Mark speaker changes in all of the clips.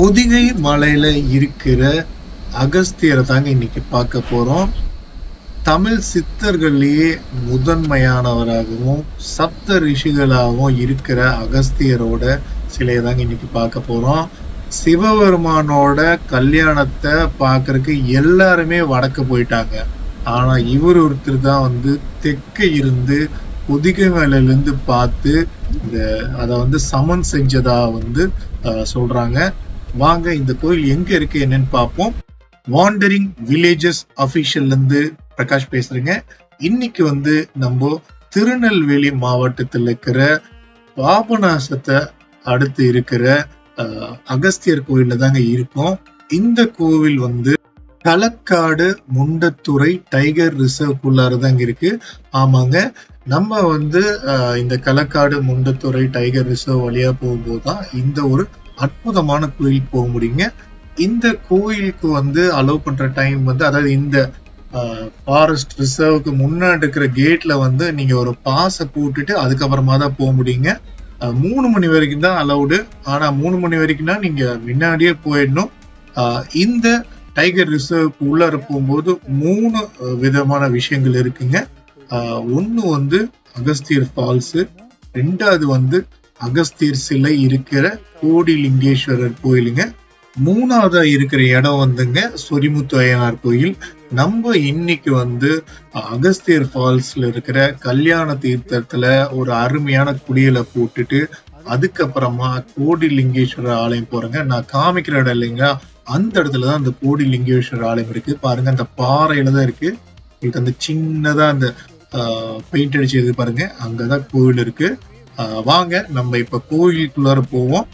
Speaker 1: பொதிகை மலையில இருக்கிற அகஸ்தியரை தாங்க இன்னைக்கு பார்க்க போறோம். தமிழ் சித்தர்கள்லேயே முதன்மையானவராகவும் சப்த ரிஷிகளாகவும் இருக்கிற அகஸ்தியரோட சிலையை தாங்க இன்னைக்கு பார்க்க போறோம். சிவபெருமானோட கல்யாணத்தை பார்க்கறதுக்கு எல்லாருமே வடக்கு போயிட்டாங்க. ஆனா இவர் ஒருத்தர் தான் வந்து தெற்க இருந்து பொதிகை மலையில இருந்து பார்த்து இந்த அதை வந்து சமன் செஞ்சதா வந்து சொல்றாங்க. வாங்க இந்த கோயில் எங்க இருக்கு என்னன்னு பார்ப்போம். வாண்டரிங் வில்லேஜஸ் அபிஷியல்ல இருந்து பிரகாஷ் பேசுறேங்க. இன்னைக்கு வந்து நம்ம திருநெல்வேலி மாவட்டத்தில் இருக்கிற பாபநாசத்தை அடுத்து இருக்கிற அகஸ்தியர் கோயில்ல தாங்க இருக்கும். இந்த கோவில் வந்து களக்காடு முண்டத்துறை டைகர் ரிசர்வ் தாங்க இருக்கு. ஆமாங்க. நம்ம வந்து இந்த களக்காடு முண்டத்துறை டைகர் ரிசர்வ் வழியா போகும்போது தான் இந்த ஒரு அற்புதமான கோயில் போக முடியுங்க. இந்த கோயிலுக்கு வந்து அலோவ் பண்ற டைம் வந்து அதாவது இந்த ஃபாரஸ்ட் ரிசர்வுக்கு முன்னாடி இருக்கிற கேட்ல வந்து நீங்க ஒரு பாஸை போட்டுட்டு அதுக்கப்புறமா தான் போக முடியுங்க. மூணு மணி வரைக்கும் தான் அலௌடு ஆனா மூணு மணி வரைக்கும்னா நீங்க முன்னாடியே போயிடணும். இந்த டைகர் ரிசர்வ்க்கு உள்ளார போகும்போது மூணு விதமான விஷயங்கள் இருக்குங்க. ஒன்று வந்து அகஸ்தியர் ஃபால்ஸு ரெண்டாவது வந்து அகஸ்தியர் சிலை இருக்கிற கோடிலிங்கேஸ்வரர் கோயிலுங்க. மூணாவதா இருக்கிற இடம் வந்துங்க சொரிமுத்து அய்யனார் கோயில். நம்ம இன்னைக்கு வந்து அகஸ்தியர் ஃபால்ஸ்ல இருக்கிற கல்யாண தீர்த்தத்துல ஒரு அருமையான குளியலை போட்டுட்டு அதுக்கப்புறமா கோடிலிங்கேஸ்வரர் ஆலயம் போறேங்க. நான் காமிக்கிற இடம் இல்லைங்களா? அந்த இடத்துல தான் அந்த கோடிலிங்கேஸ்வரர் ஆலயம் இருக்கு. பாருங்க அந்த பாறையில தான் இருக்கு. உங்களுக்கு அந்த சின்னதா அந்த பெயிண்ட் அடிச்சது பாருங்க. அங்கதான் கோவில் இருக்கு. வாங்க நம்ம இப்ப கோயிலுக்குள்ளார போவோம்.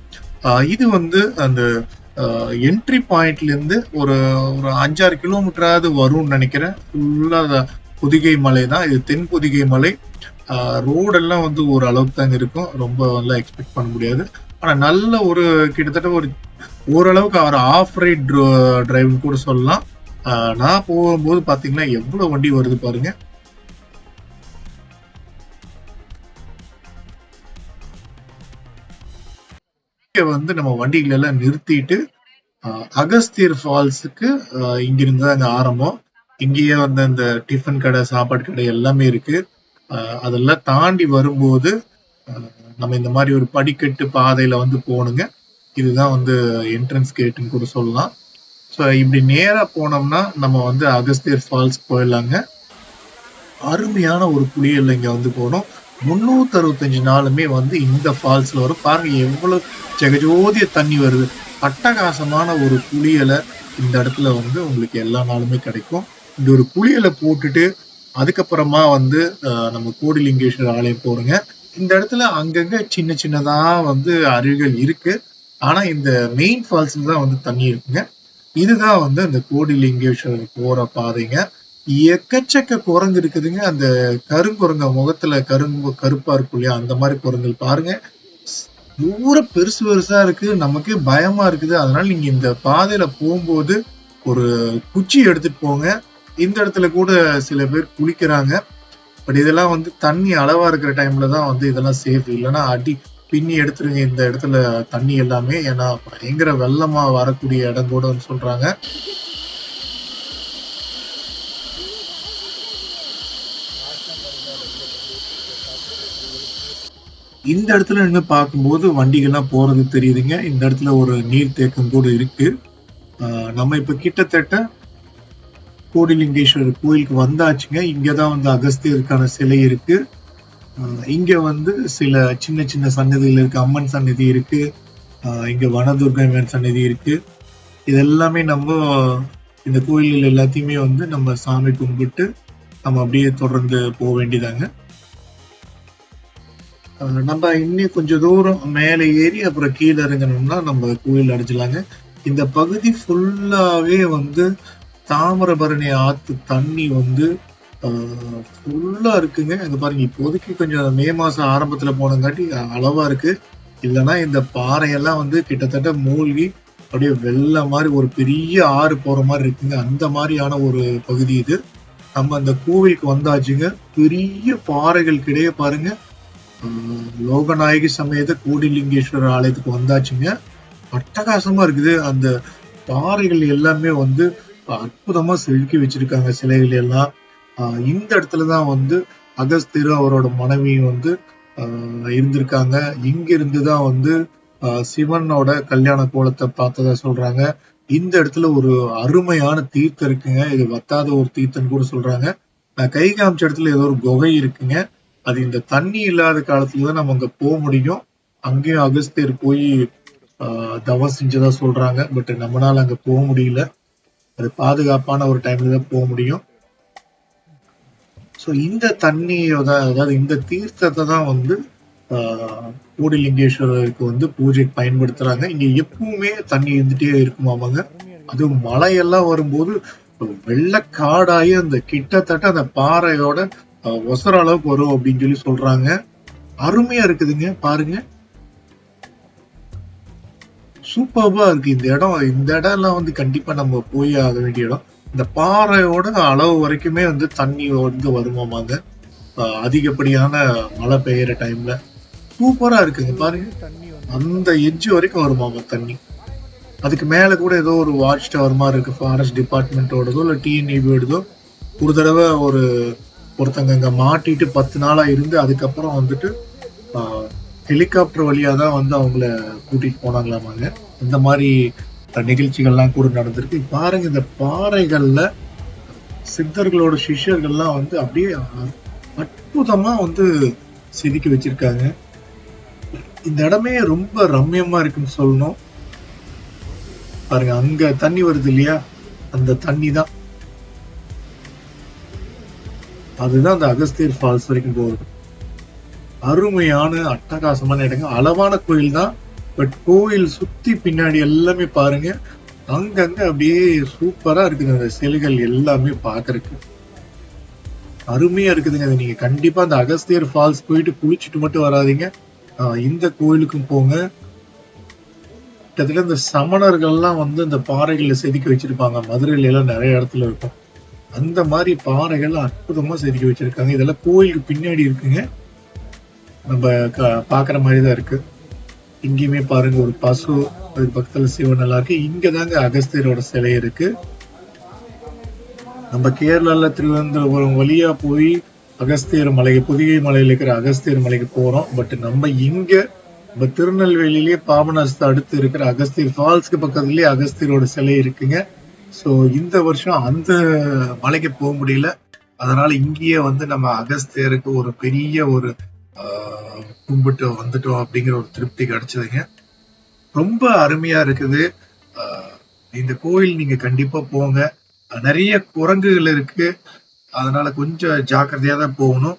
Speaker 1: ஆஹ் இது வந்து அந்த என்ட்ரி பாயிண்ட்ல இருந்து ஒரு ஒரு அஞ்சாறு கிலோமீட்டராவது வரும்னு நினைக்கிறேன். ஃபுல்லா புதிகை மலை தான். இது தென் புதிகை மலை. ரோடெல்லாம் வந்து ஒரு அளவுக்கு தாங்க இருக்கும். ரொம்ப எல்லாம் எக்ஸ்பெக்ட் பண்ண முடியாது. ஆனா நல்ல ஒரு கிட்டத்தட்ட ஒரு ஓரளவுக்கு அவர் ஆஃப் ரைட் டிரைவ்னு கூட சொல்லலாம். ஆஹ் நான் போகும்போது பாத்தீங்கன்னா எவ்வளவு வண்டி வருது பாருங்க. வந்து நம்ம வண்டிகள் எல்லாம் நிறுத்திட்டு அகஸ்தியர் ஃபால்ஸுக்கு இங்கிருந்து தான் அங்க ஆரம்பம். இங்கேயே வந்து அந்த டிஃபன் கடை சாப்பாடு கடை எல்லாமே இருக்கு. அதெல்லாம் தாண்டி வரும்போது நம்ம இந்த மாதிரி ஒரு படிக்கட்டு பாதையில வந்து போகணுங்க இதுதான் வந்து என்ட்ரன்ஸ் கேட்டுன்னு கூட சொல்லலாம். ஸோ இப்படி நேராக போனோம்னா நம்ம வந்து அகஸ்தியர் ஃபால்ஸ் போயிடலாங்க. அருமையான ஒரு குளியல் இங்கே வந்து போனோம். முன்னூத்தி அறுபத்தஞ்சு நாளுமே வந்து இந்த ஃபால்ஸ்ல வரும். பாருங்க எவ்வளவு ஜெகஜோதிய தண்ணி வருது. அட்டகாசமான ஒரு குளியலை இந்த இடத்துல வந்து உங்களுக்கு எல்லா நாளுமே கிடைக்கும். இந்த ஒரு குளியலை போட்டுட்டு அதுக்கப்புறமா வந்து நம்ம கோடிலிங்கேஸ்வரர் ஆலயம் போறோங்க. இந்த இடத்துல அங்கங்க சின்ன சின்னதா வந்து அருவிகள் இருக்கு. ஆனா இந்த மெயின் ஃபால்ஸ்ல தான் வந்து தண்ணி இருக்குங்க. இதுதான் வந்து இந்த கோடிலிங்கேஸ்வரர் போற பாதைங்க. எக்கச்சக்க குரங்கு இருக்குதுங்க. அந்த கருங்குரங்க முகத்துல கரும்பு கருப்பா இருக்கும் இல்லையா? அந்த மாதிரி குரங்கள் பாருங்க. தூரம் பெருசு பெருசா இருக்கு. நமக்கே பயமா இருக்குது. அதனால நீங்க இந்த பாதையில போகும்போது ஒரு குச்சி எடுத்துட்டு போங்க. இந்த இடத்துல கூட சில பேர் குளிக்கிறாங்க. பட் இதெல்லாம் வந்து தண்ணி அளவா இருக்கிற டைம்ல தான் வந்து இதெல்லாம் சேஃப் இல்லைன்னா அடி பின்னி எடுத்துருங்க. இந்த இடத்துல தண்ணி எல்லாமே. ஏன்னா பயங்கர வெள்ளமா வரக்கூடிய இடம் கூட சொல்றாங்க. இந்த இடத்துல நின்று பார்க்கும்போது வண்டிகள்லாம் போறது தெரியுதுங்க. இந்த இடத்துல ஒரு நீர் தேக்கம் கூட இருக்கு. நம்ம இப்ப கிட்டத்தட்ட கோடிலிங்கேஸ்வரர் கோயிலுக்கு வந்தாச்சுங்க. இங்கதான் வந்து அகஸ்தியருக்கான சிலை இருக்கு. இங்கே இங்க வந்து சில சின்ன சின்ன சன்னதிகள் இருக்கு. அம்மன் சன்னதி இருக்கு. இங்கே இங்க வனதுர்கம்மன் சன்னதி இருக்கு. இது எல்லாமே நம்ம இந்த கோயில்கள் எல்லாத்தையுமே வந்து நம்ம சாமி கும்பிட்டு நம்ம அப்படியே தொடர்ந்து போக வேண்டியதாங்க. நம்ம இன்னும் கொஞ்சம் தூரம் மேலே ஏறி அப்புறம் கீழே இறங்கணும்னா நம்ம கோயில் அடைஞ்சலாங்க இந்த பகுதி ஃபுல்லாகவே வந்து தாமிரபரணி ஆற்று தண்ணி வந்து ஃபுல்லாக இருக்குங்க. இந்த பாருங்க இப்போதைக்கு கொஞ்சம் மே மாதம் ஆரம்பத்தில் போனங்காட்டி அளவாக இருக்குது இல்லைன்னா இந்த பாறையெல்லாம் வந்து கிட்டத்தட்ட மூழ்கி அப்படியே வெள்ள மாதிரி ஒரு பெரிய ஆறு போகிற மாதிரி இருக்குங்க. அந்த மாதிரியான ஒரு பகுதி இது. நம்ம அந்த கோவிலுக்கு வந்தாச்சுங்க. பெரிய பாறைகளுக்கு இடையே பாருங்க லோகநாயகி சமேத கோடிலிங்கேஸ்வரர் ஆலயத்துக்கு வந்தாச்சுங்க. அட்டகாசமா இருக்குது. அந்த பாறைகள் எல்லாமே வந்து அற்புதமா செதுக்கி வச்சிருக்காங்க சிலைகள் எல்லாம். இந்த இந்த இடத்துலதான் வந்து அகஸ்தியர் அவரோட மனைவி வந்து இருந்திருக்காங்க. இங்க இருந்துதான் வந்து சிவனோட கல்யாண கோலத்தை பார்த்ததா சொல்றாங்க. இந்த இடத்துல ஒரு அருமையான தீர்த்தம் இருக்குங்க. இது வத்தாத ஒரு தீர்த்தம் கூட சொல்றாங்க. நான் கை காமிச்ச இடத்துல ஏதோ ஒரு குகை இருக்குங்க. அது இந்த தண்ணி இல்லாத காலத்துல தான் நம்ம அங்க போக முடியும். அங்கேயும் அகஸ்தியர் போய் ஆஹ் தவம் செஞ்சதா சொல்றாங்க. பட் நம்மளால அங்க போக முடியல. அது பாதுகாப்பான ஒரு டைம்ல தான் போக முடியும். ஸோ இந்த தண்ணியோட அதாவது இந்த தீர்த்தத்தை தான் வந்து ஆஹ் கோடிலிங்கேஸ்வரருக்கு வந்து பூஜைக்கு பயன்படுத்துறாங்க. இங்க எப்பவுமே தண்ணி இருந்துட்டே இருக்குமாமாங்க அதுவும் மழையெல்லாம் வரும்போது வெள்ளக்காடாயி அந்த கிட்டத்தட்ட அந்த பாறையோட ஒசர அளவுக்கு வரும் அப்படின்னு சொல்லி சொல்றாங்க. அருமையா இருக்குதுங்க பாருங்க. சூப்பர்பா இருக்கு இந்த இடம். இந்த இடம் எல்லாம் வந்து கண்டிப்பா நம்ம போய் ஆக வேண்டிய இடம். இந்த பாறையோட அளவு வரைக்குமே வந்து தண்ணி வந்து வருமாமாங்க அதிகப்படியான மழை பெய்யற டைம்ல சூப்பரா இருக்குங்க பாருங்க. அந்த எஜ்ஜு வரைக்கும் வருமாமா தண்ணி? அதுக்கு மேல கூட ஏதோ ஒரு வாட்ச் டவர் மாதிரி இருக்கு ஃபாரஸ்ட் டிபார்ட்மெண்ட்டோடதோ இல்ல டிஎன்இபியோடதோ ஒரு தடவை ஒரு ஒருத்தங்க அங்கே மாட்டிட்டு பத்து நாளா இருந்து அதுக்கப்புறம் வந்துட்டு ஹெலிகாப்டர் வழியா தான் வந்து அவங்கள கூட்டிட்டு போனாங்களாமாங்க. இந்த மாதிரி நிகழ்ச்சிகள்லாம் கூட நடந்திருக்கு. பாருங்க இந்த பாறைகள்ல சித்தர்களோட சிஷ்யர்கள்லாம் வந்து அப்படியே அற்புதமா வந்து செதுக்கி வச்சிருக்காங்க. இந்த இடமே ரொம்ப ரம்யமா இருக்குன்னு சொல்லணும். பாருங்க அங்க தண்ணி வருது இல்லையா? அந்த தண்ணி தான். அதுதான் அந்த அகஸ்தியர் ஃபால்ஸ் வரைக்கும் போகுது அருமையான அட்டகாசமான இடங்க. அளவான கோயில் தான் பட் கோயில் சுத்தி பின்னாடி எல்லாமே பாருங்க. அங்கங்க அப்படியே சூப்பரா இருக்குது அந்த சிலைகள் எல்லாமே பாக்குறதுக்கு அருமையா இருக்குதுங்க. அது நீங்க கண்டிப்பா அந்த அகஸ்தியர் ஃபால்ஸ் போயிட்டு குளிச்சுட்டு மட்டும் வராதீங்க. ஆஹ் இந்த கோயிலுக்கும் போங்க. கிட்டத்தட்ட இந்த சமணர்கள்லாம் வந்து இந்த பாறைகளை செதுக்கி வச்சிருப்பாங்க. மதுரையில எல்லாம் நிறைய இடத்துல இருக்கும். அந்த மாதிரி பாறைகள் அற்புதமா செதுக்கி வச்சிருக்காங்க. இதெல்லாம் கோயிலுக்கு பின்னாடி இருக்குங்க. நம்ம க- பாக்குற மாதிரி தான் இருக்கு. இங்கேயுமே பாருங்க ஒரு பசு அது பக்கத்துல சிவன் நல்லா இருக்கு. இங்க தாங்க அகஸ்தியரோட சிலை இருக்கு. நம்ம கேரளால திருவனந்தபுரம் வழியா போய் அகஸ்தியர் மலை புதிகை மலையில் இருக்கிற அகஸ்தியர் மலைக்கு போறோம். பட் நம்ம இங்க நம்ம திருநெல்வேலியிலேயே பாபநாசத்தை அடுத்து இருக்கிற அகஸ்தியர் ஃபால்ஸ்க்கு பக்கத்துலயே அகஸ்தியரோட சிலை இருக்குங்க. சோ இந்த வருஷம் அந்த மலைக்கு போக முடியல. அதனால இங்கேயே வந்து நம்ம அகஸ்தியருக்கு ஒரு பெரிய ஒரு கும்பிட்டு வந்துட்டோம் அப்படிங்கிற ஒரு திருப்தி கிடைச்சதுங்க. ரொம்ப அருமையா இருக்குது. ஆஹ், இந்த கோயில் நீங்க கண்டிப்பா போங்க. நிறைய குரங்குகள் இருக்கு. அதனால கொஞ்சம் ஜாக்கிரதையா தான் போகணும்.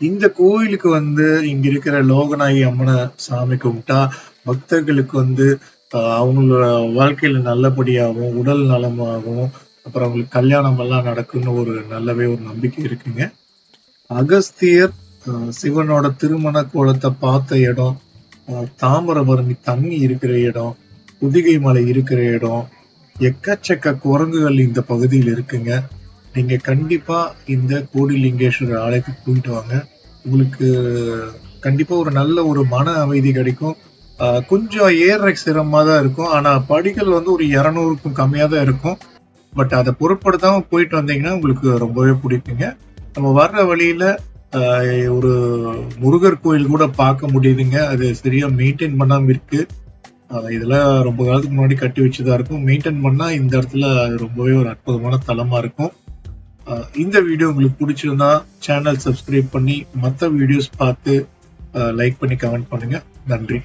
Speaker 1: இந்த கோயிலுக்கு வந்து இங்க இருக்கிற லோகநாயகி அம்மனை சாமி கும்பிட்டா பக்தர்களுக்கு வந்து அவங்களோட வாழ்க்கையில நல்லபடியாகவும் உடல் நலமாகவும் அப்புறம் அவங்களுக்கு கல்யாணம் எல்லாம் நடக்கும்னு ஒரு நல்லவே ஒரு நம்பிக்கை இருக்குங்க. அகஸ்தியர் சிவனோட திருமண கோலத்தை பார்த்த இடம் தாமிரபரணி தண்ணி இருக்கிற இடம் புதிகை மலை இருக்கிற இடம் எக்கச்சக்க குரங்குகள் இந்த பகுதியில் இருக்குங்க. நீங்க கண்டிப்பா இந்த கோடிலிங்கேஸ்வரர் ஆலயத்துக்கு போயிட்டு வாங்க. உங்களுக்கு கண்டிப்பா ஒரு நல்ல ஒரு மன அமைதி கிடைக்கும். கொஞ்சம் ஏற சிரமமாக தான் இருக்கும். ஆனால் படிகள் வந்து ஒரு இரநூறுக்கும் கம்மியாக தான் இருக்கும். பட் அதை பொருட்படுத்தாம போயிட்டு வந்தீங்கன்னா உங்களுக்கு ரொம்பவே பிடிக்குங்க. நம்ம வர்ற வழியில் ஒரு முருகர் கோயில் கூட பார்க்க முடியுதுங்க. அது சரியாக மெயின்டைன் பண்ணாமல் இருக்குது இதெல்லாம் ரொம்ப காலத்துக்கு முன்னாடி கட்டி வச்சுதான் இருக்கும். மெயின்டைன் பண்ணால் இந்த இடத்துல அது ரொம்பவே ஒரு அற்புதமான தளமாக இருக்கும். இந்த வீடியோ உங்களுக்கு பிடிச்சிருந்தா சேனல் சப்ஸ்கிரைப் பண்ணி மற்ற வீடியோஸ் பார்த்து லைக் பண்ணி கமெண்ட் பண்ணுங்கள் நன்றி.